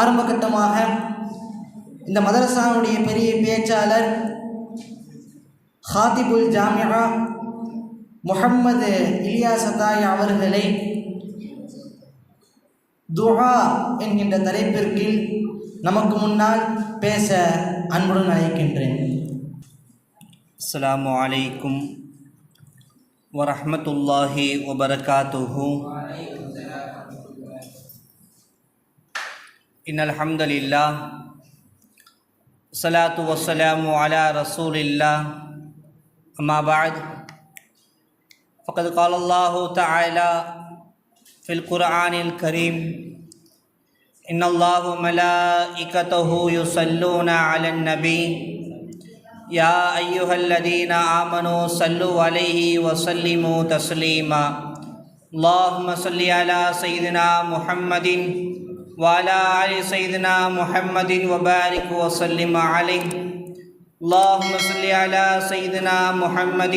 ஆரம்பகட்டமாக இந்த மதரசாவுடைய பெரிய பேச்சாளர் ஹாதிபுல் ஜாமியா முகம்மது இலியா சதாய் அவர்களை துஹா என்கின்ற தலைப்பிற்கு நமக்கு முன்னால் பேச அன்புடன் அழைக்கின்றேன். அஸ்லாம் வலைக்கும் வரமத்துல்லாஹி வபர்காத்துஹூ. ان الحمد للہ صلاۃ وسلم علی رسول اللہ اما بعد، فقد قال اللہ تعالی فی القرآن الکریم ان اللہ ملائکتہ یصلون علی النبی یا ایوہ الذین آمنوا صلو علیہ وسلموا تسلیما اللہم صلی علی سیدنا محمد وعلى آل سيدنا محمد وبارك وسلم عليه. اللهم صل على سيدنا محمد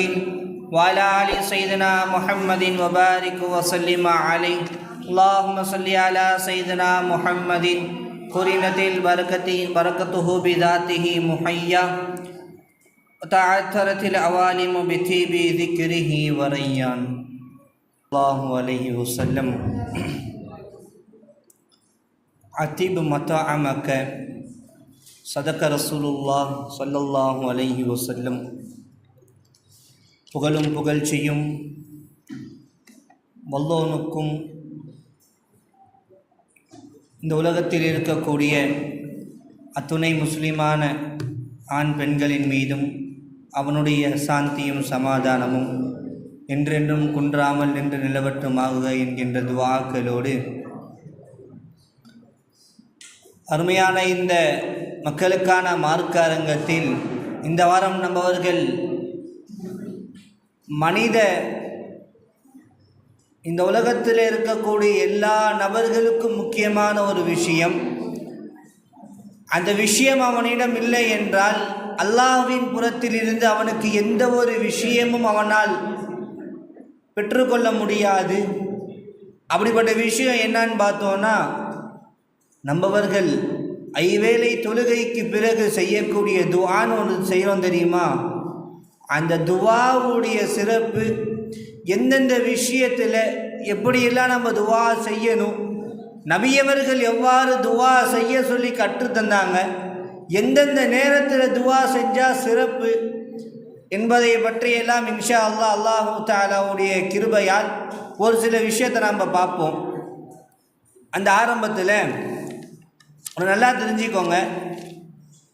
وعلى آل سيدنا محمد وبارك وسلم عليه. اللهم صل على سيدنا محمد. قرنت البركة بركته بذاته محيا. وتعثرت العوالم بطيب ذكره وريان. الله عليه وسلم. அத்தீப் மத்தா அமக்க சதக்க ரசூலுல்லா சல்லல்லாஹு அலைஹி வசல்லம் புகழும் புகழ்ச்சியும் வல்லோனுக்கும் இந்த உலகத்தில் இருக்கக்கூடிய அத்துணை முஸ்லிமான ஆண் பெண்களின் மீதும் அவனுடைய சாந்தியும் சமாதானமும் என்றென்றும் குன்றாமல் நின்று நிலவட்டுமாக என்கின்ற துவாக்களோடு அருமையான இந்த மக்களுக்கான மார்க்க அரங்கத்தில் இந்த வாரம் நம்மவர்கள் மனித இந்த உலகத்தில் இருக்கக்கூடிய எல்லா நபர்களுக்கும் முக்கியமான ஒரு விஷயம். அந்த விஷயம் அவனிடம் இல்லை என்றால் அல்லாஹ்வின் புறத்திலிருந்து அவனுக்கு எந்த ஒரு விஷயமும் அவனால் பெற்றுக்கொள்ள முடியாது. அப்படிப்பட்ட விஷயம் என்னன்னு பார்த்தோன்னா நம்பவர்கள் ஐவேளை தொழுகைக்கு பிறகு செய்யக்கூடிய துவான்னு ஒன்று செய்கிறோம் தெரியுமா? அந்த துவாவுடைய சிறப்பு எந்தெந்த விஷயத்தில் எப்படியெல்லாம் நம்ம துவா செய்யணும்? நபியவர்கள் எவ்வாறு துவா செய்ய சொல்லி கற்றுத்தந்தாங்க எந்தெந்த நேரத்தில் துவா செஞ்சால் சிறப்பு? என்பதை பற்றியெல்லாம் இன்ஷா அல்லாஹ் அல்லாஹூ தாலாவுடைய கிருபையால் ஒரு சில விஷயத்தை நம்ம பார்ப்போம். அந்த ஆரம்பத்தில் நல்லா தெரிஞ்சுக்கோங்க.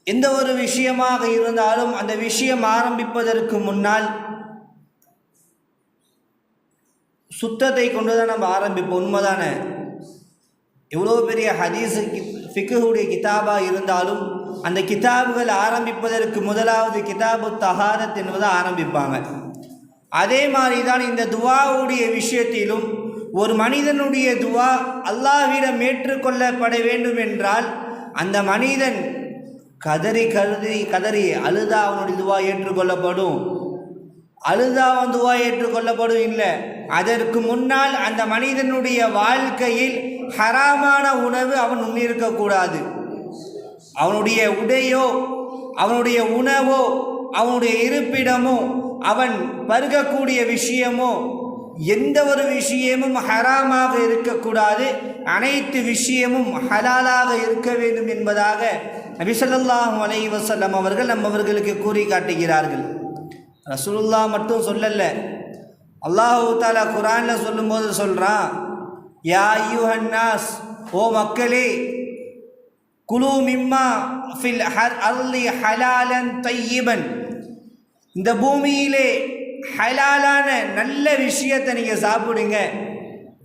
எந்த ஒரு விஷயமாக இருந்தாலும் அந்த விஷயம் ஆரம்பிப்பதற்கு முன்னால் சுத்தத்தை கொண்டு தான் நம்ம ஆரம்பிப்போம். உண்மைதானே? எவ்வளோ பெரிய ஹதீஸ் ஃபிக்குடைய கிதாபாக இருந்தாலும் அந்த கிதாபுகள் ஆரம்பிப்பதற்கு முதலாவது கிதாபு தஹாரத் என்பதை ஆரம்பிப்பாங்க. அதே மாதிரி தான் இந்த துவாவுடைய விஷயத்திலும் ஒரு மனிதனுடைய துவா அல்லாஹ்விடம் ஏற்றுக்கொள்ளப்பட வேண்டும் என்றால் அந்த மனிதன் கதறி கருதி கதறி அழுதா அவனுடைய துவா ஏற்றுக்கொள்ளப்படும். அழுதா அவன் துவா ஏற்றுக்கொள்ளப்படும் இல்லை. அதற்கு முன்னால் அந்த மனிதனுடைய வாழ்க்கையில் ஹராமான உணவு அவன் உண்ணிருக்கக்கூடாது அவனுடைய உடையோ அவனுடைய உணவோ அவனுடைய இருப்பிடமோ அவன் பருகக்கூடிய விஷயமோ எந்த ஒரு விஷயமும் ஹராமாக இருக்கக்கூடாது. அனைத்து விஷயமும் ஹலாலாக இருக்க வேண்டும் என்பதாக நபிசல்லாஹு அலை வசல்லம் அவர்கள் நம்மவர்களுக்கு கூறி காட்டுகிறார்கள். ரசூலுல்லா மட்டும் சொல்லலை. அல்லாஹு தாலா குரானில் சொல்லும்போது சொல்கிறான் யா யூஹன்னாஸ் ஓ மக்களே குலு மிம்மா ஃபில் ஹர் அர்லி ஹலாலன் தையீபன் இந்த பூமியிலே ஹலாலான நல்ல விஷயத்தை நீங்கள் சாப்பிடுங்க.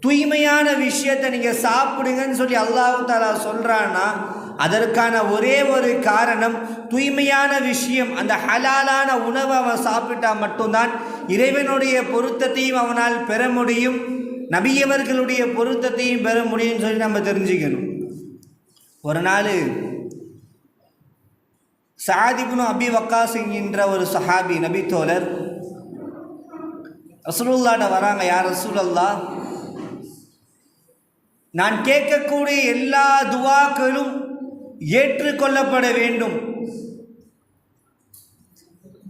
தூய்மையான விஷயத்தை நீங்கள் சாப்பிடுங்கன்னு சொல்லி அல்லாஹு தாலா சொல்கிறான்னா அதற்கான ஒரே ஒரு காரணம் தூய்மையான விஷயம். அந்த ஹலாலான உணவை அவன் சாப்பிட்டா மட்டும்தான் இறைவனுடைய பொருத்தத்தையும் அவனால் பெற முடியும். நபியவர்களுடைய பொருத்தத்தையும் பெற முடியும்னு சொல்லி நம்ம தெரிஞ்சுக்கணும். ஒரு நாள் சாதிபுனு அபி வக்காஸ் என்கின்ற ஒரு சஹாபி நபி தோழர் ரசூலுல்லாட்ட வராங்க யார் ரசூலல்லா நான் கேட்கக்கூடிய எல்லா துவாக்களும் ஏற்றுக்கொள்ளப்பட வேண்டும்.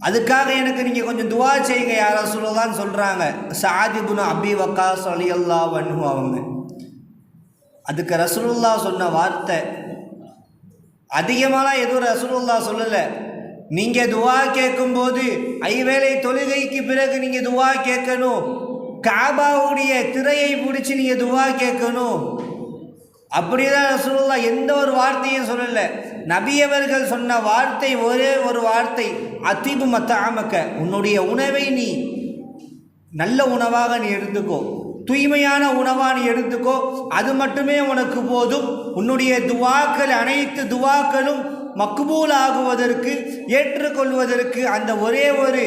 அதுக்காக எனக்கு நீங்கள் கொஞ்சம் துவா செய்யுங்க யாரோ சொல்லலான்னு சொல்கிறாங்க சாதிபுன் அபி வக்கா அலி அல்லா வன்ஹு அவங்க. அதுக்கு ரசூலுல்லா சொன்ன வார்த்தை அதிகமாலாம் எதுவும் ரசூலுல்லா சொல்லலை. நீங்கள் துவா கேட்கும்போது ஐவேளை தொழுகைக்கு பிறகு நீங்கள் துவா கேட்கணும். காபாவுடைய திரையை பிடிச்சி நீங்கள் துவா கேட்கணும். அப்படிதான் சொல்லலாம் எந்த ஒரு வார்த்தையும் சொல்லலை. நபியவர்கள் சொன்ன வார்த்தை ஒரே ஒரு வார்த்தை அதிபு மத்த ஆமக்க உன்னுடைய உணவை நீ நல்ல உணவாக நீ எடுத்துக்கோ. தூய்மையான உணவாக நீ எடுத்துக்கோ. அது மட்டுமே உனக்கு போதும். உன்னுடைய துவாக்கள் அனைத்து துவாக்களும் மக்பூல் ஆகுவதற்கு ஏற்றுக்கொள்வதற்கு அந்த ஒரே ஒரு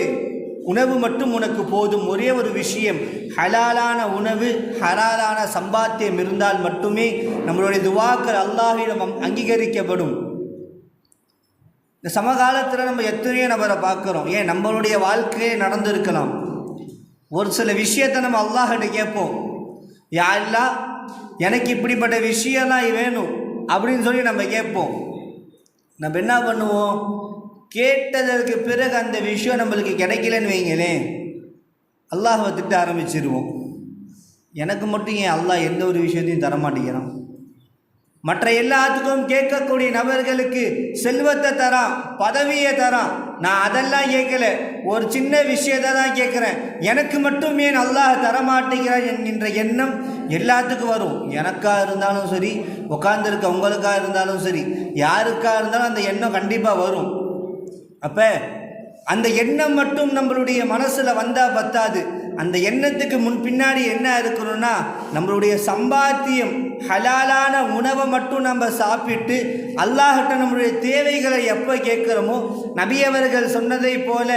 உணவு மட்டும் உனக்கு போதும். ஒரே ஒரு விஷயம் ஹலாலான உணவு ஹலாலான சம்பாத்தியம் இருந்தால் மட்டுமே நம்மளுடைய துவாக்கள் அல்லாஹிடம் அங்கீகரிக்கப்படும். இந்த சமகாலத்தில் நம்ம எத்தனையோ நபரை பார்க்குறோம். ஏன்? நம்மளுடைய வாழ்க்கையே நடந்திருக்கலாம். ஒரு சில விஷயத்தை நம்ம அல்லாஹிட்ட கேட்போம். யாரெல்லாம் எனக்கு இப்படிப்பட்ட விஷயம்லாம் வேணும் அப்படின்னு சொல்லி நம்ம கேட்போம். நம்ம என்ன பண்ணுவோம்? கேட்டதற்கு பிறகு அந்த விஷயம் நம்மளுக்கு கிடைக்கலன்னு வைங்களேன் அல்லாஹை திட்ட ஆரம்பிச்சிருவோம். எனக்கு மட்டும் ஏன் அல்லாஹ் எந்த ஒரு விஷயத்தையும் தர மாட்டேங்கிறான் மற்ற எல்லாத்துக்கும் கேட்கக்கூடிய நபர்களுக்கு செல்வத்தை தரான் பதவியை தரான். நான் அதெல்லாம் கேட்கல. ஒரு சின்ன விஷயத்தை தான் கேட்குறேன். எனக்கு மட்டும் ஏன் அல்லாஹ் தரமாட்டேங்கிறான் என்கின்ற எண்ணம் எல்லாத்துக்கும் வரும். எனக்கா இருந்தாலும் சரி உட்காந்துருக்க உங்களுக்காக இருந்தாலும் சரி யாருக்காக இருந்தாலும் அந்த எண்ணம் கண்டிப்பாக வரும். அப்போ அந்த எண்ணம் மட்டும் நம்மளுடைய மனசில் வந்தால் பத்தாது. அந்த எண்ணத்துக்கு முன் பின்னாடி என்ன இருக்கணும்னா நம்மளுடைய சம்பாத்தியம் ஹலாலான உணவை மட்டும் நம்ம சாப்பிட்டு அல்லாஹிட்ட நம்மளுடைய தேவைகளை எப்போ கேட்குறோமோ நபியவர்கள் சொன்னதை போல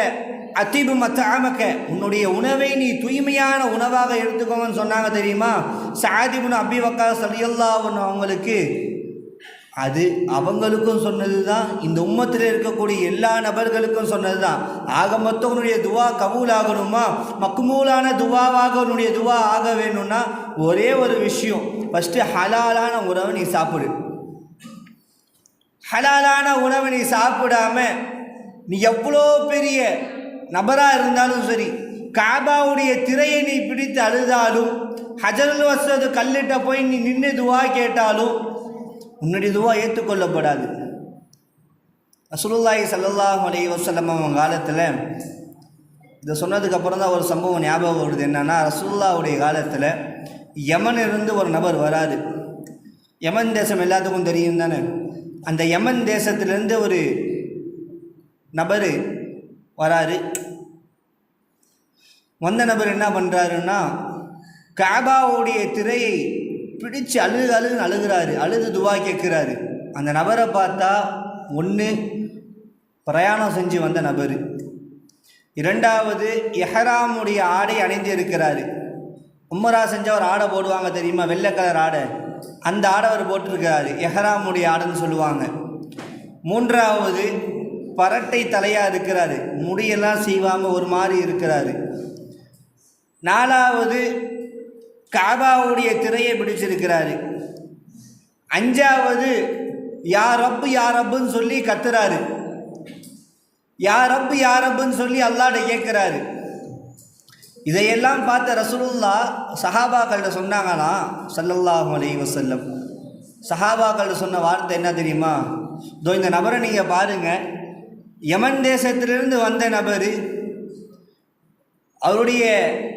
அத்தீபு மத்தாமக்க உன்னுடைய உணவை நீ தூய்மையான உணவாக எடுத்துக்கோங்கன்னு சொன்னாங்க தெரியுமா? சாதிபுன் அபி வக்கா ஒன்று அவங்களுக்கு அது அவங்களுக்கும் சொன்னது தான் இந்த உம்மத்தில் இருக்கக்கூடிய எல்லா நபர்களுக்கும் சொன்னது தான் ஆக மொத்தம் உன்னுடைய துவா கபூல் ஆகணுமா மக்குமூலான துவாவாக உன்னுடைய துவா ஆக வேணும்னா ஒரே ஒரு விஷயம். ஃபஸ்ட்டு ஹலாலான உணவை நீ சாப்பிடு. ஹலாலான உணவை நீ சாப்பிடாம நீ எவ்வளோ பெரிய நபராக இருந்தாலும் சரி காபாவுடைய திரையை நீ பிடித்து அழுதாலும் ஹஜருல் வசது கல்லிட்ட போய் நீ நின்று துவா கேட்டாலும் உன்னுடைய துவா ஏற்றுக்கொள்ளப்படாது. ரசூலுல்லாஹி சல்லாஹ் அலைஹி வஸல்லம் அவங்க காலத்தில் இதை சொன்னதுக்கப்புறம் தான் ஒரு சம்பவம் ஞாபகம் வருது. என்னென்னா ரசூலுல்லாவுடைய காலத்தில் யமன் இருந்து ஒரு நபர் வராது. யமன் தேசம் எல்லாத்துக்கும் தெரியும் தானே? அந்த யமன் தேசத்திலேருந்து ஒரு நபர் வராரு. வந்த நபர் என்ன பண்ணுறாருன்னா காபாவுடைய திரையை பிடிச்சு அழுகு அழுகுன்னு அழுகிறாரு. அழுது துவா கேட்குறாரு. அந்த நபரை பார்த்தா ஒன்று பிரயாணம் செஞ்சு வந்த நபர். இரண்டாவது எஹராமுடைய ஆடை அணிந்து இருக்கிறாரு. உம்மரா செஞ்ச ஒரு ஆடை போடுவாங்க தெரியுமா? வெள்ளை கலர் ஆடை. அந்த ஆடை அவர் போட்டிருக்கிறாரு. எஹராமுடைய ஆடைன்னு சொல்லுவாங்க. மூன்றாவது பரட்டை தலையாக இருக்கிறாரு. முடியெல்லாம் சீவாமல் ஒரு மாதிரி இருக்கிறாரு. நாலாவது காபாவுடைய திரையை பிடிச்சிருக்கிறாரு. அஞ்சாவது யார் ரப்பு யார் ரப்புன்னு சொல்லி கத்துறாரு. யார் ரப்பு யார் ரப்புன்னு சொல்லி அல்லாட கேட்குறாரு இதையெல்லாம் பார்த்த ரசூலுல்லா சஹாபாக்கள்கிட்ட சொன்னாங்களாம் ஸல்லல்லாஹு அலி வசல்லம் சஹாபாக்கள்கிட்ட சொன்ன வார்த்தை என்ன தெரியுமா? இதோ இந்த நபரை நீங்கள் பாருங்கள் யமன் தேசத்திலிருந்து வந்த நபர் அவருடைய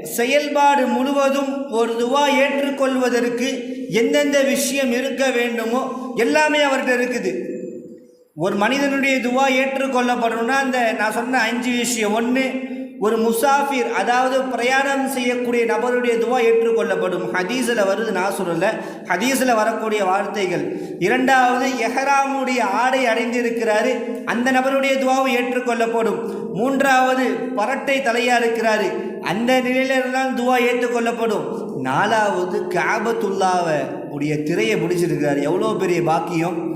செயல்பாடு முழுவதும் ஒரு துவா ஏற்றுக்கொள்வதற்கு எந்தெந்த விஷயம் இருக்க வேண்டுமோ எல்லாமே அவர்கிட்ட இருக்குது. ஒரு மனிதனுடைய துவா ஏற்றுக்கொள்ளப்படணும்னா அந்த நான் சொன்ன அஞ்சு விஷயம். ஒன்று ஒரு முசாஃபிர் அதாவது பிரயாணம் செய்யக்கூடிய நபருடைய துவா ஏற்றுக்கொள்ளப்படும். ஹதீஸில் வருது நான் சொல்லலை. ஹதீஸில் வரக்கூடிய வார்த்தைகள். இரண்டாவது எஹராமுடைய ஆடை அடைந்திருக்கிறாரு அந்த நபருடைய துவாவும் ஏற்றுக்கொள்ளப்படும். மூன்றாவது பரட்டை தலையாக இருக்கிறாரு அந்த நிலையில் இருந்தால் துவா ஏற்றுக்கொள்ளப்படும். நாலாவது காபத்துல்லாவை உடைய திரையை பிடிச்சிருக்கிறாரு எவ்வளோ பெரிய பாக்கியம்.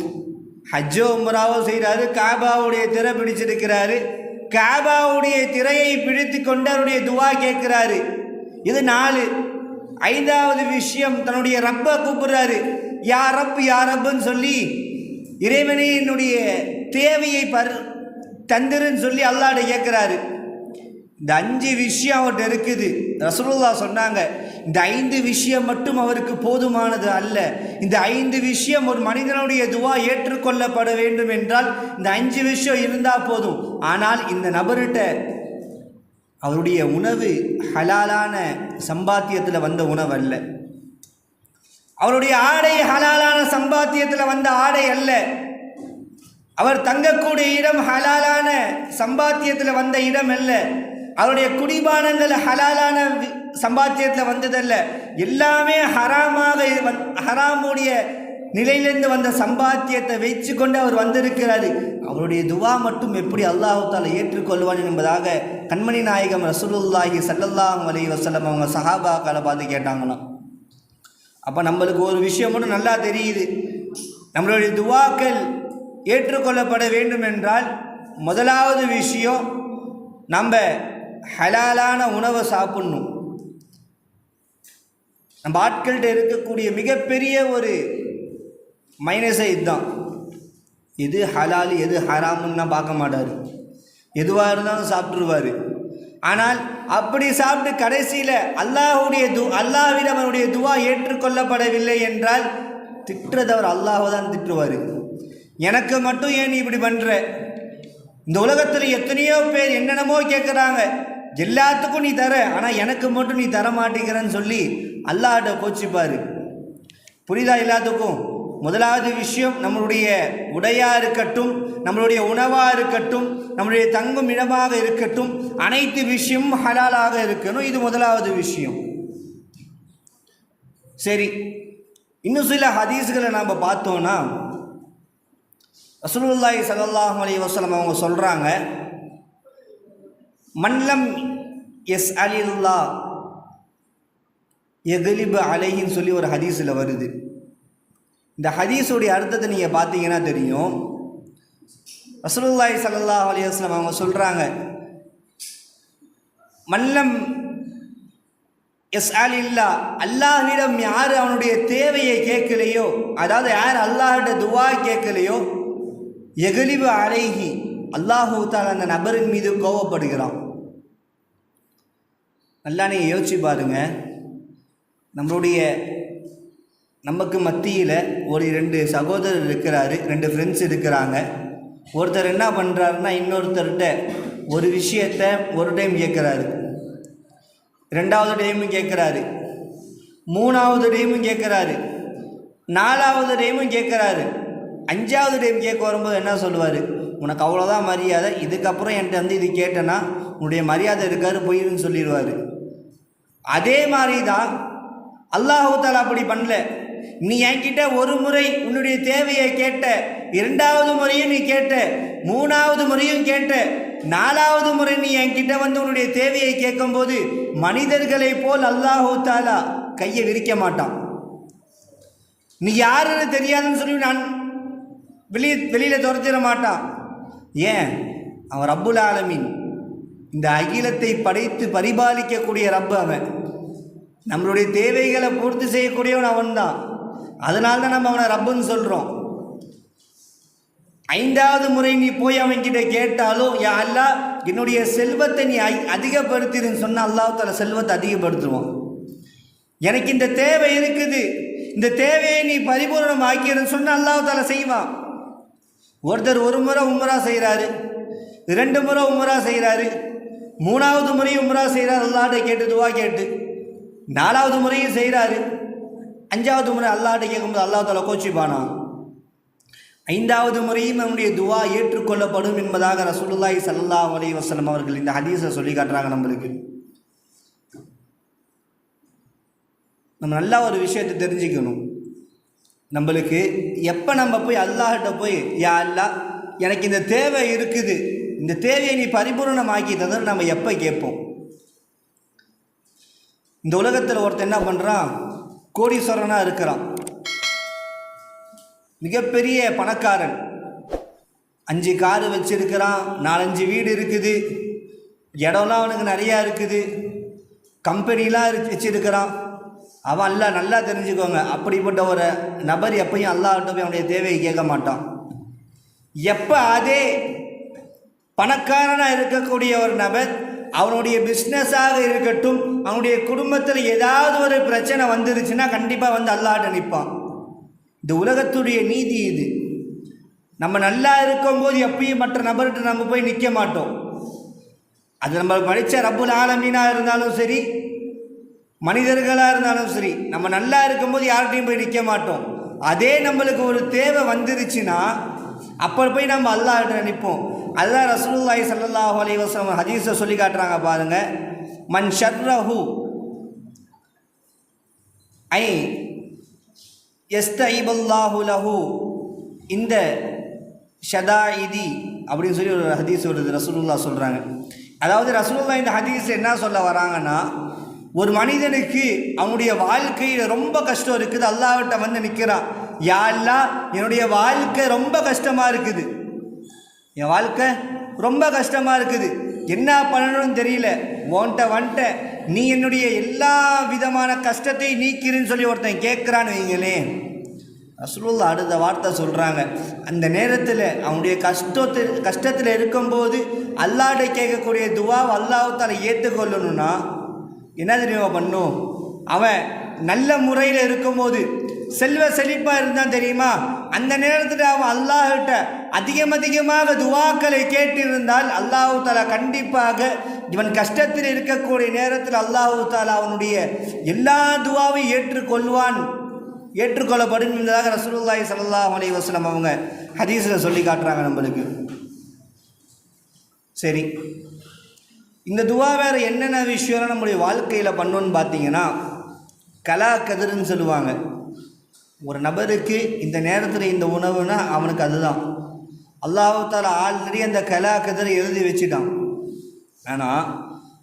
ஹஜ்ஜோ உம்ராவோ செய்கிறாரு காபாவுடைய திரை பிடிச்சிருக்கிறாரு. காபாவுடைய திரையை பிடித்து கொண்டு அவருடைய துவா கேட்கிறாரு. இது நாலு. ஐந்தாவது விஷயம் தன்னுடைய ரப்பை கூப்பிடுறாரு. யா ரப் யா ரப்புன்னு சொல்லி இறைவனையினுடைய என்னுடைய தேவையை பர் தந்திருன்னு சொல்லி அல்லாட கேட்குறாரு. இந்த அஞ்சு விஷயம் அவர்கிட்ட இருக்குது. ரசூலுல்லா சொன்னாங்க இந்த ஐந்து விஷயம் மட்டும் அவருக்கு போதுமானது அல்ல. இந்த ஐந்து விஷயம் ஒரு மனிதனுடைய துவா ஏற்றுக்கொள்ளப்பட வேண்டும் என்றால் இந்த அஞ்சு விஷயம் இருந்தால் போதும். ஆனால் இந்த நபர்கிட்ட அவருடைய உணவு ஹலாலான சம்பாத்தியத்தில் வந்த உணவு அல்ல அவருடைய ஆடை ஹலாலான சம்பாத்தியத்தில் வந்த ஆடை அல்ல. அவர் தங்கக்கூடிய இடம் ஹலாலான சம்பாத்தியத்தில் வந்த இடம் அல்ல. அவருடைய குடிபானங்கள் ஹலாலான வி- சம்பாத்தியத்தில் வந்ததல்ல. எல்லாமே ஹராமாக வந்- ஹராமுடைய நிலையிலிருந்து வந்த சம்பாத்தியத்தை வச்சு கொண்டு அவர் வந்திருக்கிறாரு. அவருடைய துவா மட்டும் எப்படி அல்லாஹால ஏற்றுக்கொள்வான் என்பதாக கண்மணி நாயகம் ரசூலுல்லாஹி ஸல்லல்லாஹு அலி வசலம் அவங்க சஹாபாக்களை பார்த்து கேட்டாங்களாம். அப்போ நம்மளுக்கு ஒரு விஷயம் மட்டும் நல்லா தெரியுது. நம்மளுடைய துவாக்கள் ஏற்றுக்கொள்ளப்பட வேண்டும் என்றால் முதலாவது விஷயம் நம்ம ஹலாலான உணவை சாப்பிட்ணும். நம்ம ஆட்கள்கிட்ட இருக்கக்கூடிய மிகப்பெரிய ஒரு மைனஸே இதுதான். எது ஹலால் எது ஹராமுன்னா பார்க்க மாட்டார். எதுவாக இருந்தாலும் சாப்பிட்ருவார் ஆனால் அப்படி சாப்பிட்டு கடைசியில் அல்லாஹுடைய து அல்லாவிடம் அவருடைய துவா ஏற்றுக்கொள்ளப்படவில்லை என்றால் திட்டுறதவர் அல்லாஹோ தான் திட்டுவார். எனக்கு மட்டும் ஏன் நீ இப்படி பண்ணுற இந்த உலகத்தில் எத்தனையோ பேர் என்னென்னமோ கேட்குறாங்க எல்லாத்துக்கும் நீ தர ஆனால் எனக்கு மட்டும் நீ தர மாட்டேங்கிறன்னு சொல்லி அல்லாட்ட கோச்சிப்பார் புரியுதா எல்லாத்துக்கும்? முதலாவது விஷயம் நம்மளுடைய உடையாக இருக்கட்டும் நம்மளுடைய உணவாக இருக்கட்டும் நம்மளுடைய தங்கும் இடமாக இருக்கட்டும் அனைத்து விஷயமும் ஹலாலாக இருக்கணும். இது முதலாவது விஷயம். சரி இன்னும் சில ஹதீஸ்களை நாம் பார்த்தோன்னா ரசூலுல்லாஹி ஸல்லல்லாஹு அலி வசலம் அவங்க சொல்கிறாங்க மன்லம் எஸ் அலில்லா எகலிபு அலைஹின்னு சொல்லி ஒரு ஹதீஸில் வருது. இந்த ஹதீஸுடைய அர்த்தத்தை நீங்கள் பார்த்தீங்கன்னா தெரியும். ரசூலுல்லாஹி சல்லா அலைஹி அவங்க சொல்கிறாங்க மல்லம் எஸ் அலில்லா அல்லாஹிடம் யார் அவனுடைய தேவையை கேட்கலையோ அதாவது யார் அல்லாஹிட துவா கேட்கலையோ எகலிவு அலைகி அல்லாஹூத்தால் அந்த நபரின் மீது கோவப்படுகிறான். நல்லா நீங்கள் யோசிச்சு பாருங்கள் நம்மளுடைய நமக்கு மத்தியில் ஒரு ரெண்டு சகோதரர் இருக்கிறாரு ரெண்டு ஃப்ரெண்ட்ஸ் இருக்கிறாங்க. ஒருத்தர் என்ன பண்ணுறாருன்னா இன்னொருத்தர்கிட்ட ஒரு விஷயத்த ஒரு டைம் கேட்குறாரு ரெண்டாவது டைமும் கேட்குறாரு மூணாவது டைமும் கேட்குறாரு நாலாவது டைமும் கேட்குறாரு அஞ்சாவது டைம் கேட்க வரும்போது என்ன சொல்லுவார்? உனக்கு அவ்வளோதான் மரியாதை இதுக்கப்புறம் என்கிட்ட வந்து இது கேட்டேன்னா உன்னுடைய மரியாதை இருக்காரு போயிருன்னு சொல்லிடுவார். அதே மாதிரி தான் அல்லாஹு அப்படி பண்ணல. நீ என்கிட்ட ஒரு முறை உன்னுடைய தேவையை கேட்ட இரண்டாவது முறையும் நீ கேட்ட மூணாவது முறையும் கேட்ட நாலாவது முறை நீ என்கிட்ட வந்து உன்னுடைய தேவையை கேட்கும்போது மனிதர்களைப் போல் அல்லாஹு தாலா கையை விரிக்க மாட்டான். நீ யாருன்னு தெரியாதுன்னு சொல்லி நான் வெளியே வெளியில் துரத்திட மாட்டான். ஏன்? அவன் ரப்புல் ஆலமின். இந்த அகிலத்தை படைத்து பரிபாலிக்கக்கூடிய ரப்பு அவன். நம்மளுடைய தேவைகளை பூர்த்தி செய்யக்கூடியவன் அவன் தான் அதனால தான் நம்ம அவனை ரப்புன்னு சொல்கிறோம் ஐந்தாவது முறை நீ போய் அவன்கிட்ட கேட்டாலும் யா அல்லா என்னுடைய செல்வத்தை நீ ஐ- அதிகப்படுத்திருன்னு சொன்னால் அல்லாஹால செல்வத்தை அதிகப்படுத்துவான். எனக்கு இந்த தேவை இருக்குது. இந்த தேவையை நீ பரிபூரணம் ஆக்கிடுன்னு சொன்னால் அல்லாஹால செய்வான். ஒருத்தர் ஒரு முறை உமரா செய்கிறாரு ரெண்டு முறை உமரா செய்கிறாரு மூணாவது முறையும் உம்ரா செய்கிறார் அல்லாட்ட கேட்டு துவா கேட்டு. நாலாவது முறையும் செய்கிறாரு அஞ்சாவது முறை அல்லாட்ட கேட்கும்போது அல்லாஹ் தலை கோச்சிப்பானா? ஐந்தாவது முறையும் நம்முடைய துவா ஏற்றுக்கொள்ளப்படும் என்பதாக ரசூலுல்லாஹி சல்லா அலி வசலம் அவர்கள் இந்த ஹதீஸை சொல்லி காட்டுறாங்க நம்மளுக்கு. நம்ம நல்லா ஒரு விஷயத்தை தெரிஞ்சுக்கணும். நம்மளுக்கு எப்போ நம்ம போய் அல்லாஹிட்ட போய் யா அல்லா எனக்கு இந்த தேவை இருக்குது. இந்த தேவையை நீ பரிபூரணமாக்கி தந்தது நம்ம எப்போ கேட்போம்? இந்த உலகத்தில் ஒருத்தன் என்ன பண்ணுறான் கோடீஸ்வரனாக இருக்கிறான். மிகப்பெரிய பணக்காரன். அஞ்சு காரு வச்சுருக்கிறான் நாலஞ்சு வீடு இருக்குது இடம்லாம் அவனுக்கு நிறையா இருக்குது கம்பெனிலாம் இருக்கு அவன் எல்லாம் நல்லா தெரிஞ்சுக்கோங்க. அப்படிப்பட்ட ஒரு நபர் எப்பயும் அல்லாட்ட போய் அவனுடைய தேவையை கேட்க மாட்டான். எப்போ அதே பணக்காரனாக இருக்கக்கூடிய ஒரு நபர் அவனுடைய பிஸ்னஸாக இருக்கட்டும் அவனுடைய குடும்பத்தில் ஏதாவது ஒரு பிரச்சனை வந்துருச்சுன்னா கண்டிப்பாக வந்து அல்லாட்ட நிற்பான். இந்த உலகத்துடைய நீதி இது. நம்ம நல்லா இருக்கும்போது எப்பயும் மற்ற நபர்கிட்ட நம்ம போய் நிற்க மாட்டோம். அது நம்ம படித்த ரப்புல் ஆலமீனாக இருந்தாலும் சரி மனிதர்களாக இருந்தாலும் சரி நம்ம நல்லா இருக்கும்போது யார்கிட்டையும் போய் நிற்க மாட்டோம். அதே நம்மளுக்கு ஒரு தேவை வந்துருச்சுன்னா அப்போ போய் நம்ம அல்லாஹ்கிட்ட நிற்போம். அதுதான் ரசூலுல்லாஹி ஸல்லல்லாஹு அலைவசம் ஹதீஸை சொல்லி காட்டுறாங்க பாருங்க. மன் ஷர்ரஹு ஐ எஸ்தைபுல்லாஹு லஹு இந்த ஷதாயிதி அப்படின்னு சொல்லி ஒரு ஹதீஸ் வருது ரசூலுல்லா சொல்கிறாங்க அதாவது ரசூலுல்லா இந்த ஹதீஸ் என்ன சொல்ல வராங்கன்னா ஒரு மனிதனுக்கு அவனுடைய வாழ்க்கையில் ரொம்ப கஷ்டம் இருக்குது அல்லாவிட்ட வந்து நிற்கிறான் யாரெல்லாம் என்னுடைய வாழ்க்கை ரொம்ப கஷ்டமாக இருக்குது. என் வாழ்க்கை ரொம்ப கஷ்டமாக இருக்குது. என்ன பண்ணணும்னு தெரியல. ஓன்ட்ட வந்துட்ட நீ என்னுடைய எல்லா விதமான கஷ்டத்தையும் நீக்கிறேன்னு சொல்லி ஒருத்தன் கேட்குறான்னு வைங்களேன். ரசூலுல்லா அடுத்த வார்த்தை சொல்கிறாங்க அந்த நேரத்தில் அவனுடைய கஷ்டத்தில் கஷ்டத்தில் இருக்கும்போது அல்லாட கேட்கக்கூடிய துவா அல்லாஹால ஏற்றுக்கொள்ளணும்னா என்ன தெரியுமா பண்ணும்? அவன் நல்ல முறையில் இருக்கும்போது செல்வ செழிப்பாக இருந்தான் தெரியுமா? அந்த நேரத்தில் அவன் அல்லாஹிட்ட அதிகம் அதிகமாக துவாக்களை கேட்டிருந்தால் அல்லாஹு தாலா கண்டிப்பாக இவன் கஷ்டத்தில் இருக்கக்கூடிய நேரத்தில் அல்லாஹு தாலா அவனுடைய எல்லா துவாவையும் ஏற்றுக்கொள்வான். ஏற்றுக்கொள்ளப்படும் என்பதாக ரசூலுல்லாஹி சல்லாஹ் அலி வஸ்லம் அவங்க ஹதீஸில் சொல்லி காட்டுறாங்க நம்மளுக்கு. சரி. இந்த துவா வேறு என்னென்ன விஷயம்லாம் நம்முடைய வாழ்க்கையில் பண்ணோன்னு பார்த்தீங்கன்னா கலா கதிர்னு சொல்லுவாங்க. ஒரு நபருக்கு இந்த நேரத்தில் இந்த உணவுனா அவனுக்கு அதுதான். அல்லாஹால ஆல்ரெடி அந்த கலா கதிரை எழுதி வச்சுட்டான். ஆனால்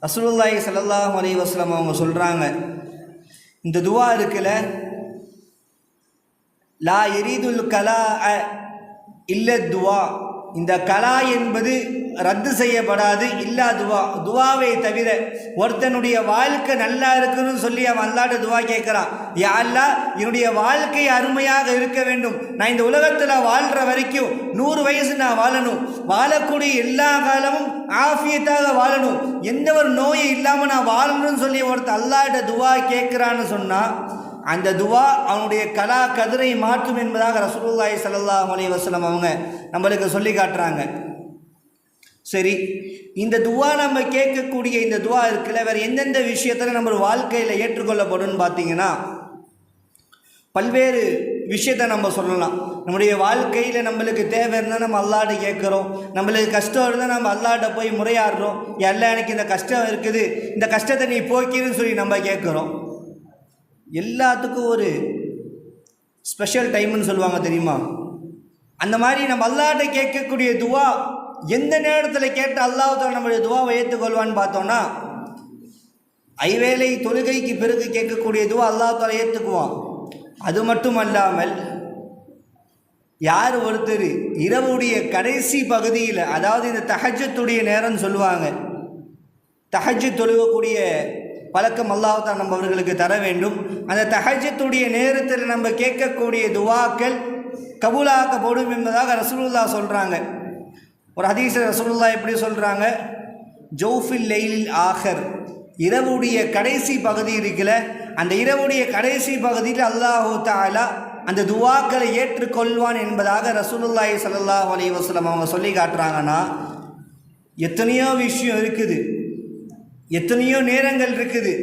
ரசூலுல்லாஹி சல்லாஹ் அலி வஸ்லம் அவங்க சொல்கிறாங்க இந்த துவா இருக்குல்ல லா எரிதுல் கலா இல்ல துவா. இந்த கலா என்பது ரத்து செய்யப்படாது இல்லா துவா. துவாவை தவிர ஒருத்தனுடைய வாழ்க்கை நல்லா இருக்குன்னு சொல்லி அவன் அல்லாட்ட துவா கேட்குறான். யா என்னுடைய வாழ்க்கை அருமையாக இருக்க வேண்டும். நான் இந்த உலகத்தில் வாழ்கிற வரைக்கும் நூறு வயசு நான் வாழணும். வாழக்கூடிய எல்லா காலமும் ஆஃபியத்தாக வாழணும். எந்த ஒரு நோயும் இல்லாமல் நான் வாழணும்னு சொல்லி ஒருத்தர் அல்லாட்ட துவா கேட்குறான்னு சொன்னால் அந்த துவா அவனுடைய கலா கதிரை மாற்றும் என்பதாக ரசூலுல்லாஹி ஸல்லல்லாஹு அலி வசலம் அவங்க நம்மளுக்கு சொல்லி காட்டுறாங்க. சரி இந்த துவா நம்ம கேட்கக்கூடிய இந்த துவா இருக்குல்ல வேறு எந்தெந்த விஷயத்தில் நம்ம வாழ்க்கையில் ஏற்றுக்கொள்ளப்படும்னு பார்த்தீங்கன்னா பல்வேறு விஷயத்தை நம்ம சொல்லலாம். நம்முடைய வாழ்க்கையில் நம்மளுக்கு தேவை இருந்தால் நம்ம அல்லாட்ட கேட்குறோம். நம்மளுக்கு கஷ்டம் இருந்தால் நம்ம அல்லாட்ட போய் முறையாடுறோம். எல்லாம் எனக்கு இந்த கஷ்டம் இருக்குது இந்த கஷ்டத்தை நீ போக்கின்னு சொல்லி நம்ம கேட்குறோம். எல்லாத்துக்கும் ஒரு ஸ்பெஷல் டைம்னு சொல்லுவாங்க தெரியுமா? அந்த மாதிரி நம்ம அல்லாட்ட கேட்கக்கூடிய துவா எந்த நேரத்தில் கேட்டு அல்லாஹால நம்மளுடைய துவாவை ஏற்றுக்கொள்வான்னு பார்த்தோன்னா ஐவேளை தொழுகைக்கு பிறகு கேட்கக்கூடிய துவா அல்லாஹால ஏற்றுக்குவான் அது மட்டும் அல்லாமல் யார் ஒருத்தர் இரவுடைய கடைசி பகுதியில் அதாவது இந்த தகஜத்துடைய நேரம்னு சொல்லுவாங்க தஹஜ் தொழுகக்கூடிய பழக்கம் அல்லாஹால நம்ம அவர்களுக்கு தர வேண்டும். அந்த தகஜத்துடைய நேரத்தில் நம்ம கேட்கக்கூடிய துவாக்கள் கபூலாக்கப்படும் என்பதாக ரசூலுல்லா சொல்கிறாங்க ஒரு ஹதீஸ் ரசூலுல்லா எப்படி சொல்கிறாங்க ஜோஃபில் லெயிலில் ஆகர் இரவுடைய கடைசி பகுதி இருக்கல அந்த இரவுடைய கடைசி பகுதியில் அல்லாஹு தாலா அந்த துவாக்களை ஏற்றுக்கொள்வான் என்பதாக ரசூலுல்லாய் சல்லாஹ் அலி வஸ்லம் அவங்க சொல்லி காட்டுறாங்கன்னா எத்தனையோ விஷயம் இருக்குது. எத்தனையோ நேரங்கள் இருக்குது.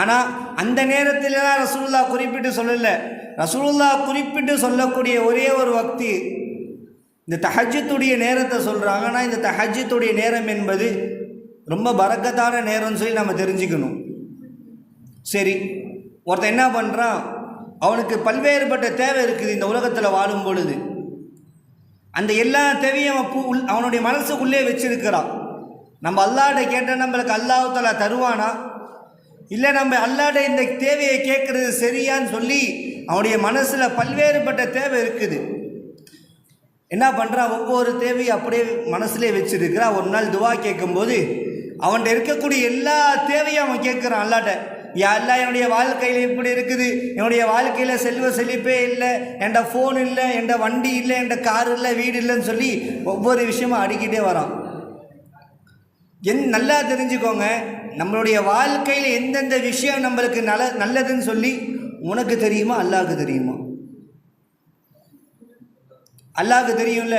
ஆனால் அந்த நேரத்திலலாம் ரசூல்லா குறிப்பிட்டு சொல்லலை. ரசூல்லா குறிப்பிட்டு சொல்லக்கூடிய ஒரே ஒரு வக்தி இந்த தஹஜத்துடைய நேரத்தை சொல்கிறாங்க ஆனால் இந்த தஹஜத்துடைய நேரம் என்பது ரொம்ப பறக்கத்தான நேரம்னு சொல்லி நம்ம தெரிஞ்சுக்கணும். சரி ஒருத்தன் என்ன பண்ணுறான் அவனுக்கு பல்வேறுபட்ட தேவை இருக்குது இந்த உலகத்தில் வாழும் பொழுது அந்த எல்லா தேவையும் அவன் பூ உள் அவனுடைய மனசுக்குள்ளே வச்சிருக்கிறான். நம்ம அல்லாட்ட கேட்டால் நம்மளுக்கு அல்லாஹால தருவானா? இல்லை நம்ம அல்லாட்ட இந்த தேவையை கேட்குறது சரியான்னு சொல்லி அவனுடைய மனசில் பல்வேறுபட்ட தேவை இருக்குது. என்ன பண்ணுறான் ஒவ்வொரு தேவையும் அப்படியே மனசுலே வச்சுருக்கிறான் ஒரு நாள் துவா கேட்கும்போது அவன்கிட்ட இருக்கக்கூடிய எல்லா தேவையும் அவன் கேட்குறான் அல்லாட்ட யா அல்லாஹ் என்னுடைய வாழ்க்கையில் இப்படி இருக்குது. என்னுடைய வாழ்க்கையில் செல்வ செழிப்பே இல்லை. என்ட ஃபோன் இல்லை. என்ட வண்டி இல்லை. என்ட கார் இல்லை. வீடு இல்லைன்னு சொல்லி ஒவ்வொரு விஷயமும் அடிக்கிட்டே வரான். என் நல்லா தெரிஞ்சுக்கோங்க. நம்மளுடைய வாழ்க்கையில் எந்தெந்த விஷயம் நம்மளுக்கு நல்ல நல்லதுன்னு சொல்லி உனக்கு தெரியுமா அல்லாவுக்கு தெரியுமா? அல்லாவுக்கு தெரியும்ல?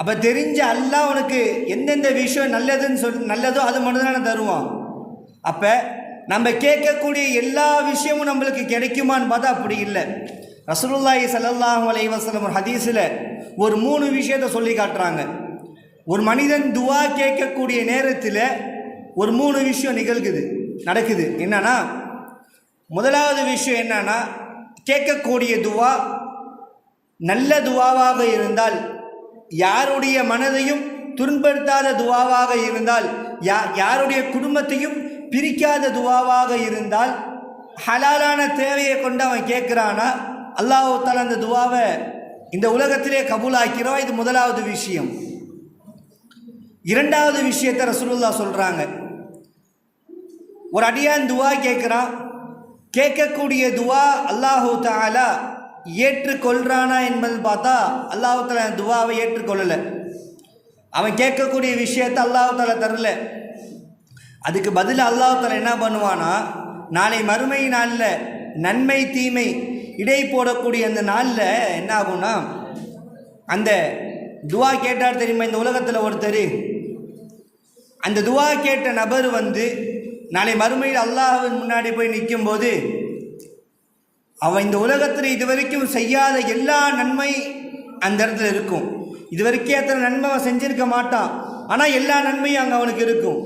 அப்போ தெரிஞ்ச அல்லாஹ் உனக்கு எந்தெந்த விஷயம் நல்லதுன்னு சொல் நல்லதோ அது மட்டும்தானே தருவான். அப்போ நம்ம கேட்கக்கூடிய எல்லா விஷயமும் நம்மளுக்கு கிடைக்குமான்னு பார்த்தா அப்படி இல்லை. ரசூலுல்லாஹி சல்லாஹூ அலைஹி ஒரு ஹதீஸில் ஒரு மூணு விஷயத்தை சொல்லி காட்டுறாங்க. ஒரு மனிதன் துவா கேட்கக்கூடிய நேரத்தில் ஒரு மூணு விஷயம் நிகழ்குது நடக்குது. என்னன்னா முதலாவது விஷயம் என்னன்னா கேட்கக்கூடிய துவா நல்ல துவாவாக இருந்தால் யாருடைய மனதையும் துன்படுத்தாத துவாவாக இருந்தால் யா யாருடைய குடும்பத்தையும் பிரிக்காத துவாவாக இருந்தால் ஹலாலான தேவையை கொண்டு அவன் கேட்குறானா அல்லாஹ் அந்த துவாவை இந்த உலகத்திலே கபூலாக்கிறோம் இது முதலாவது விஷயம். இரண்டாவது விஷயத்தை ரசூலுல்லா சொல்கிறாங்க ஒரு அடியான் துவா கேட்குறான் கேட்கக்கூடிய துவா அல்லாஹூ தாலா ஏற்றுக்கொள்கிறானா என்பது பார்த்தா அல்லாஹு தாலா அந்த துவாவை ஏற்றுக்கொள்ளலை. அவன் கேட்கக்கூடிய விஷயத்தை அல்லாஹு தாலா தரல. அதுக்கு பதில் அல்லாஹு தாலா என்ன பண்ணுவானா நாளை மறுமை நாளில் நன்மை தீமை இடை போடக்கூடிய அந்த நாளில் என்ன ஆகும்னா அந்த துவா கேட்டார் தெரியுமா? இந்த உலகத்தில் ஒருத்தர் அந்த துவா கேட்ட நபர் வந்து நாளை மறுமையில் அல்லாஹின் முன்னாடி போய் நிற்கும்போது அவன் இந்த உலகத்தில் இதுவரைக்கும் செய்யாத எல்லா நன்மை அந்த இடத்துல இருக்கும். இதுவரைக்கும் அத்தனை நன்மை அவன் செஞ்சிருக்க மாட்டான். ஆனால் எல்லா நன்மையும் அங்கே அவனுக்கு இருக்கும்.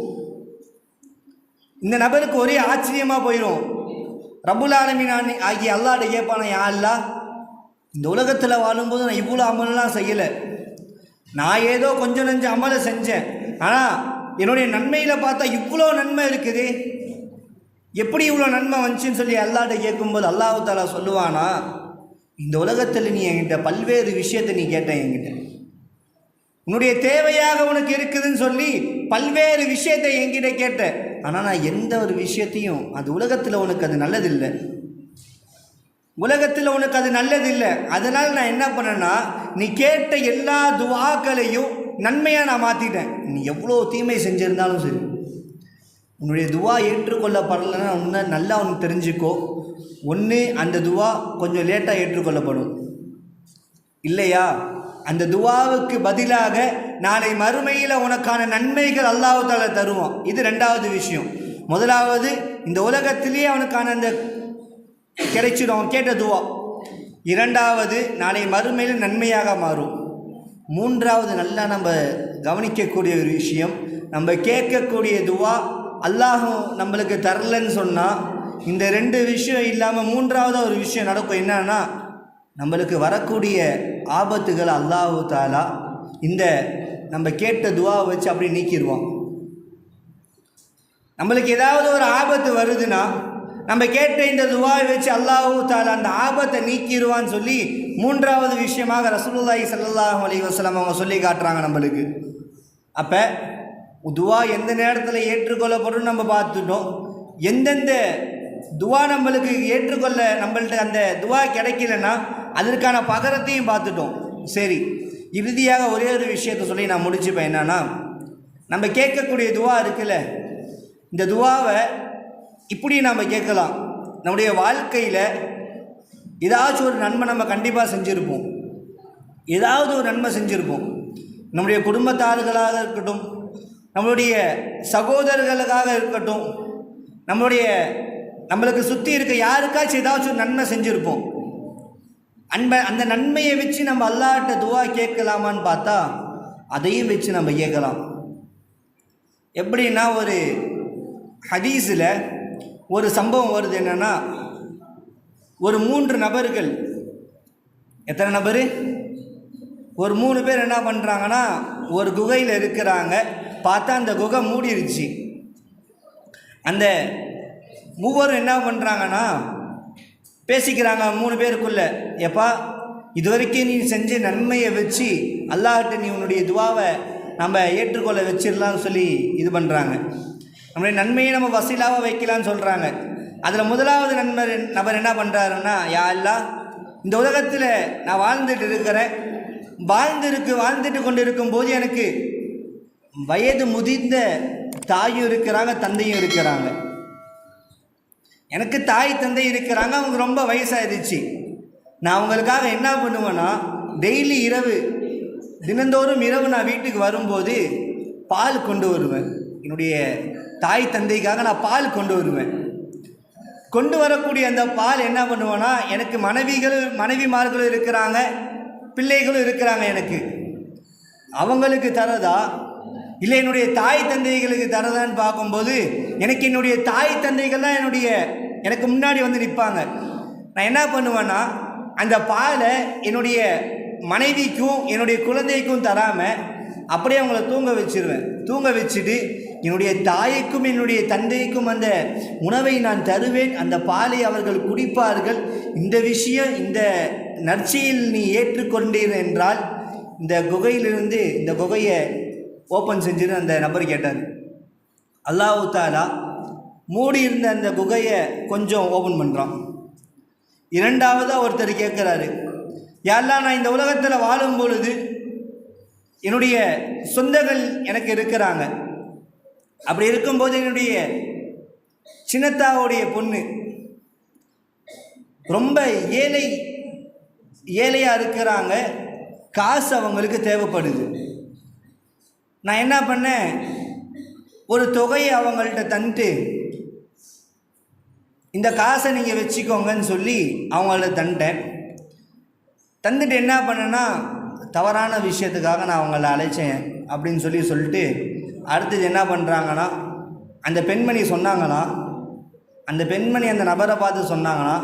இந்த நபருக்கு ஒரே ஆச்சரியமாக போயிடும் ரபுல் ஆலமீன் ஆகிய அல்லாட கேட்பான யா அல்லா இந்த உலகத்தில் வாழும்போது நான் இவ்வளோ அமலெலாம் செய்யலை. நான் ஏதோ கொஞ்சம் நஞ்சம் அமலை செஞ்சேன். ஆனால் என்னுடைய நன்மையில் பார்த்தா இவ்வளோ நன்மை இருக்குது. எப்படி இவ்வளோ நன்மை வந்துச்சுன்னு சொல்லி அல்லாட்ட கேட்கும்போது அல்லாஹு தாலா சொல்லுவானா இந்த உலகத்தில் நீ என்கிட்ட பல்வேறு விஷயத்தை நீ கேட்ட என்கிட்ட. உன்னுடைய தேவையாக உனக்கு இருக்குதுன்னு சொல்லி பல்வேறு விஷயத்தை என்கிட்ட கேட்ட. ஆனால் நான் எந்த ஒரு விஷயத்தையும் அது உலகத்தில் உனக்கு அது நல்லதில்லை. உலகத்தில் உனக்கு அது நல்லதில்லை. அதனால் நான் என்ன பண்ணேன்னா நீ கேட்ட எல்லா துவாக்களையும் நன்மையாக நான் மாற்றிட்டேன் நீ எவ்வளோ தீமை செஞ்சுருந்தாலும் சரி. உன்னுடைய துவா ஏற்றுக்கொள்ளப்படலைன்னா உன்னை நல்லா உனக்கு தெரிஞ்சுக்கோ. ஒன்று அந்த துவா கொஞ்சம் லேட்டாக ஏற்றுக்கொள்ளப்படும். இல்லையா? அந்த துவாவுக்கு பதிலாக நாளை மறுமையில் உனக்கான நன்மைகள் அல்லாஹ் தருவான். இது ரெண்டாவது விஷயம். முதலாவது இந்த உலகத்திலேயே அவனுக்கான அந்த கிடைச்சிடும். அவன் கேட்ட துவா. இரண்டாவது நாளை மறுமையில் நன்மையாக மாறும். மூன்றாவது நல்லா நம்ம கவனிக்கக்கூடிய ஒரு விஷயம் நம்ம கேட்கக்கூடிய துவா அல்லாஹும் நம்மளுக்கு தரலன்னு சொன்னால் இந்த ரெண்டு விஷயம் இல்லாமல் மூன்றாவது ஒரு விஷயம் நடக்கும் என்னன்னா நம்மளுக்கு வரக்கூடிய ஆபத்துகள் அல்லாஹு தாலா இந்த நம்ம கேட்ட துவாவை வச்சு அப்படியே நீக்கிடுவான். நம்மளுக்கு ஏதாவது ஒரு ஆபத்து வருதுன்னா நம்ம கேட்ட இந்த துவாவை வச்சு அல்லாஹு தாலா அந்த ஆபத்தை நீக்கிடுவான்னு சொல்லி மூன்றாவது விஷயமாக ரசூலுல்லாஹி சல்லாஹூ அலி வஸ்லாம் அவங்க சொல்லி காட்டுறாங்க நம்மளுக்கு. அப்போ துவா எந்த நேரத்தில் ஏற்றுக்கொள்ளப்படும் நம்ம பார்த்துட்டோம். எந்தெந்த துவா நம்மளுக்கு ஏற்றுக்கொள்ள நம்மள்ட்ட அந்த துவா கிடைக்கலன்னா அதற்கான பகரத்தையும் பார்த்துட்டோம். சரி இறுதியாக ஒரே ஒரு விஷயத்தை சொல்லி நான் முடிச்சுப்பேன். என்னன்னா நம்ம கேட்கக்கூடிய துவா இருக்குல்ல இந்த துவாவை இப்படி நம்ம கேட்கலாம். நம்முடைய வாழ்க்கையில் ஏதாச்சும் ஒரு நன்மை நம்ம கண்டிப்பாக செஞ்சுருப்போம். ஏதாவது ஒரு நன்மை செஞ்சுருப்போம். நம்முடைய குடும்பத்தார்களாக இருக்கட்டும் நம்மளுடைய சகோதரர்களுக்காக இருக்கட்டும் நம்மளுடைய நம்மளுக்கு சுற்றி இருக்க யாருக்காச்சும் ஏதாச்சும் ஒரு நன்மை செஞ்சுருப்போம். அன்பை அந்த நன்மையை வச்சு நம்ம அல்லாட்ட துவா கேட்கலாமான்னு பார்த்தா அதையும் வச்சு நம்ம கேட்கலாம். எப்படின்னா ஒரு ஹதீஸில் ஒரு சம்பவம் வருது என்னென்னா ஒரு மூன்று நபர்கள் எத்தனை நபர்? ஒரு மூணு பேர் என்ன பண்ணுறாங்கன்னா ஒரு குகையில் இருக்கிறாங்க. பார்த்தா அந்த குகை மூடிருச்சு. அந்த மூவரும் என்ன பண்ணுறாங்கன்னா பேசிக்கிறாங்க மூணு பேருக்குள்ள. எப்பா இது வரைக்கும் நீ செஞ்ச நன்மையை வச்சு அல்லாஹ்ட்ட நீ உன்னுடைய துவாவை நம்ம ஏற்றுக்கொள்ள வச்சிடலாம்னு சொல்லி இது பண்ணுறாங்க நம்முடைய நன்மையை நம்ம வசீலாக வைக்கலாம்னு சொல்கிறாங்க அதில் முதலாவது நண்பர் நபர் என்ன பண்ணுறாருன்னா யா இல்லா இந்த உலகத்தில் நான் வாழ்ந்துட்டு இருக்கிறேன். வாழ்ந்திருக்கு வாழ்ந்துட்டு கொண்டு இருக்கும்போது எனக்கு வயது முதிர்ந்த தாயும் இருக்கிறாங்க தந்தையும் இருக்கிறாங்க. எனக்கு தாய் தந்தை இருக்கிறாங்க அவங்க ரொம்ப வயசாயிருச்சு நான் அவங்களுக்காக என்ன பண்ணுவேன்னா டெய்லி இரவு தினந்தோறும் இரவு நான் வீட்டுக்கு வரும்போது பால் கொண்டு வருவேன். என்னுடைய தாய் தந்தைக்காக நான் பால் கொண்டு வருவேன். கொண்டு வரக்கூடிய அந்த பால் என்ன பண்ணுவேன்னா எனக்கு மனைவிகள் மனைவிமார்களும் இருக்கிறாங்க பிள்ளைகளும் இருக்கிறாங்க எனக்கு. அவங்களுக்கு தரதா? இல்லை என்னுடைய தாய் தந்தைகளுக்கு தரதான்னு பார்க்கும்போது எனக்கு என்னுடைய தாய் தந்தைகள் தான் என்னுடைய எனக்கு முன்னாடி வந்து நிற்பாங்க. நான் என்ன பண்ணுவேன்னா அந்த பாலை என்னுடைய மனைவிக்கும் என்னுடைய குழந்தைக்கும் தராமல் அப்படியே அவங்கள தூங்க வச்சிருவேன். தூங்க வச்சுட்டு என்னுடைய தாய்க்கும் என்னுடைய தந்தைக்கும் அந்த உணவை நான் தருவேன். அந்த பாலை அவர்கள் குடிப்பார்கள். இந்த விஷயம் இந்த நற்செயல் நீ ஏற்றுக்கொண்டீர் என்றால் இந்த குகையிலிருந்து இந்த குகையை ஓப்பன் செஞ்சுன்னு அந்த நபர் கேட்டார். அல்லாஹு தாலா மூடி இருந்த அந்த குகையை கொஞ்சம் ஓப்பன் பண்ணுறான் இரண்டாவதாக ஒருத்தர் கேட்குறாரு யாரெல்லாம் நான் இந்த உலகத்தில் வாழும் பொழுது என்னுடைய சொந்தங்கள் எனக்கு இருக்கிறாங்க. அப்படி இருக்கும்போது என்னுடைய சின்னத்தாவுடைய பொண்ணு ரொம்ப ஏழை ஏழையாக இருக்கிறாங்க. காசு அவங்களுக்கு தேவைப்படுது. நான் என்ன பண்ணேன்? ஒரு தொகையை அவங்கள்ட்ட தந்துட்டு இந்த காசை நீங்கள் வச்சுக்கோங்கன்னு சொல்லி அவங்கள்ட்ட தந்துட்டேன். தந்துட்டு என்ன பண்ணேன்னா தவறான விஷயத்துக்காக நான் அவங்கள அழைச்சேன் அப்படின்னு சொல்லி சொல்லிட்டு அடுத்தது என்ன பண்ணுறாங்கன்னா அந்த பெண்மணி சொன்னாங்கன்னா அந்த பெண்மணி அந்த நபரை பார்த்து சொன்னாங்கன்னா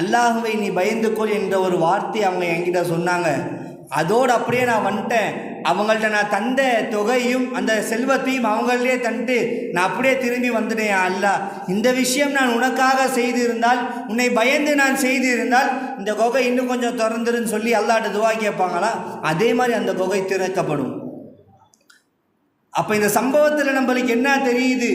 அல்லாஹுவை நீ பயந்துக்கொள் என்ற ஒரு வார்த்தை அவங்க என்கிட்ட சொன்னாங்க. அதோடு அப்படியே நான் வந்துட்டேன். அவங்கள்ட்ட நான் தந்த தொகையும் அந்த செல்வத்தையும் அவங்களே தந்துட்டு நான் அப்படியே திரும்பி வந்துட்டேன் அல்லா. இந்த விஷயம் நான் உனக்காக செய்து இருந்தால் உன்னை பயந்து நான் செய்து இருந்தால் இந்த குகை இன்னும் கொஞ்சம் திறந்துருன்னு சொல்லி அல்லாட்ட துவா கேட்பாங்களா? அதே மாதிரி அந்த குகை திறக்கப்படும். அப்போ இந்த சம்பவத்தில் நம்மளுக்கு என்ன தெரியுது?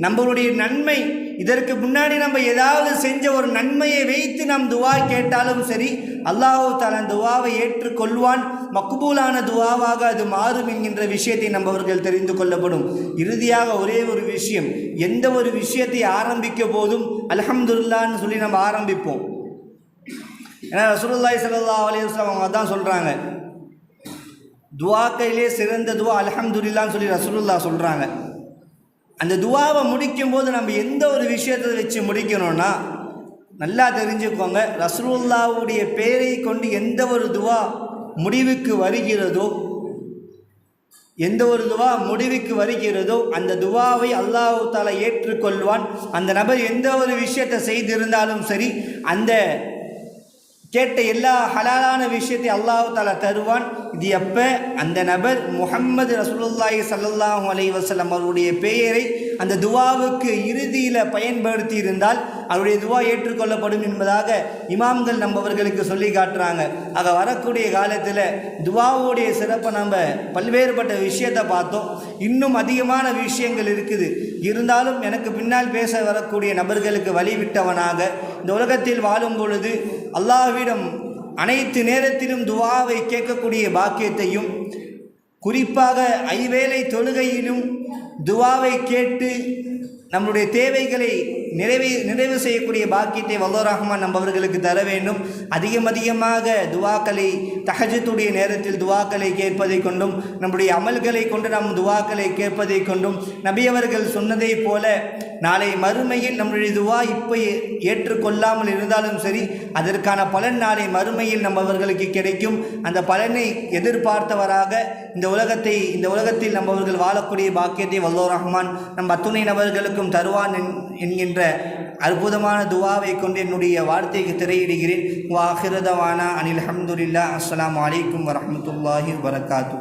நம்மளுடைய நன்மை இதற்கு முன்னாடி நம்ம ஏதாவது செஞ்ச ஒரு நன்மையை வைத்து நாம் துவா கேட்டாலும் சரி அல்லாஹு தலன் துவாவை ஏற்றுக்கொள்வான். மக்பூலான துவாவாக அது மாறும் என்கின்ற விஷயத்தை நம்மவர்கள் தெரிந்து கொள்ளப்படும். இறுதியாக ஒரே ஒரு விஷயம் எந்த ஒரு விஷயத்தை ஆரம்பிக்க போதும் அலஹம்துல்லான்னு சொல்லி நம்ம ஆரம்பிப்போம். ஏன்னா ரசூலுல்லாஹி சல்லா அலைஹி அவங்க தான் சொல்கிறாங்க துவாக்கையிலே சிறந்த துவா அலஹம்துல்லான்னு சொல்லி ரசூலுல்லா சொல்கிறாங்க அந்த துவாவை முடிக்கும்போது நம்ம எந்த ஒரு விஷயத்தை வச்சு முடிக்கணும்னா நல்லா தெரிஞ்சுக்கோங்க ரசூல்லாவுடைய பேரை கொண்டு எந்த ஒரு துவா முடிவுக்கு வருகிறதோ எந்த ஒரு துவா முடிவுக்கு வருகிறதோ அந்த துவாவை அல்லாஹு தாலா ஏற்றுக்கொள்வான். அந்த நபர் எந்த ஒரு விஷயத்தை செய்திருந்தாலும் சரி அந்த கேட்ட எல்லா ஹலாலான விஷயத்தை அல்லாஹு தாலா தருவான். இது எப்போ? அந்த நபர் முகம்மது ரசூலுல்லாஹி ஸல்லல்லாஹு அலைஹி அவருடைய பெயரை அந்த துவாவுக்கு இறுதியில் பயன்படுத்தி இருந்தால் அவருடைய துவா ஏற்றுக்கொள்ளப்படும் என்பதாக இமாம்கள் நம்மவர்களுக்கு சொல்லி காட்டுறாங்க. ஆக வரக்கூடிய காலத்தில் துவாவுடைய சிறப்பை நம்ம பல்வேறுபட்ட விஷயத்தை பார்த்தோம். இன்னும் அதிகமான விஷயங்கள் இருக்குது. இருந்தாலும் எனக்கு பின்னால் பேச வரக்கூடிய நபர்களுக்கு வழிவிட்டவனாக இந்த உலகத்தில் வாழும் பொழுது அல்லாஹ்விடம் அனைத்து நேரத்திலும் துவாவை கேட்கக்கூடிய பாக்கியத்தையும் குறிப்பாக ஐவேளை தொழுகையிலும் துவாவை கேட்டு நம்முடைய தேவைகளை நிறைவே நிறைவு செய்யக்கூடிய பாக்கியத்தை வல்லோ ரஹ்மான் நம்பவர்களுக்கு தர வேண்டும். அதிகம் அதிகமாக துவாக்களை தஹஜத்துடைய நேரத்தில் துவாக்களை கேட்பதை கொண்டும் நம்முடைய அமல்களை கொண்டு நாம் துவாக்களை கேட்பதை கொண்டும் நபியவர்கள் சொன்னதைப் போல நாளை மறுமையில் நம்முடைய துவா இப்போ ஏற்றுக்கொள்ளாமல் இருந்தாலும் சரி அதற்கான பலன் நாளை மறுமையில் நம்மவர்களுக்கு கிடைக்கும். அந்த பலனை எதிர்பார்த்தவராக இந்த உலகத்தை இந்த உலகத்தில் நம்மவர்கள் வாழக்கூடிய பாக்கியத்தை வல்லோ ரஹ்மான் நம் அத்துணை நபர்களுக்கும் தருவான் என்- என்ற அற்புதமான துவாவை கொண்டு என்னுடைய வார்த்தைக்கு திரையிடுகிறேன். வாஹிரதவானா அனில் அஹமதுல்லா அஸ்லாம் வலைக்கம் வரமத்துல்லாஹி வரகாத்தூ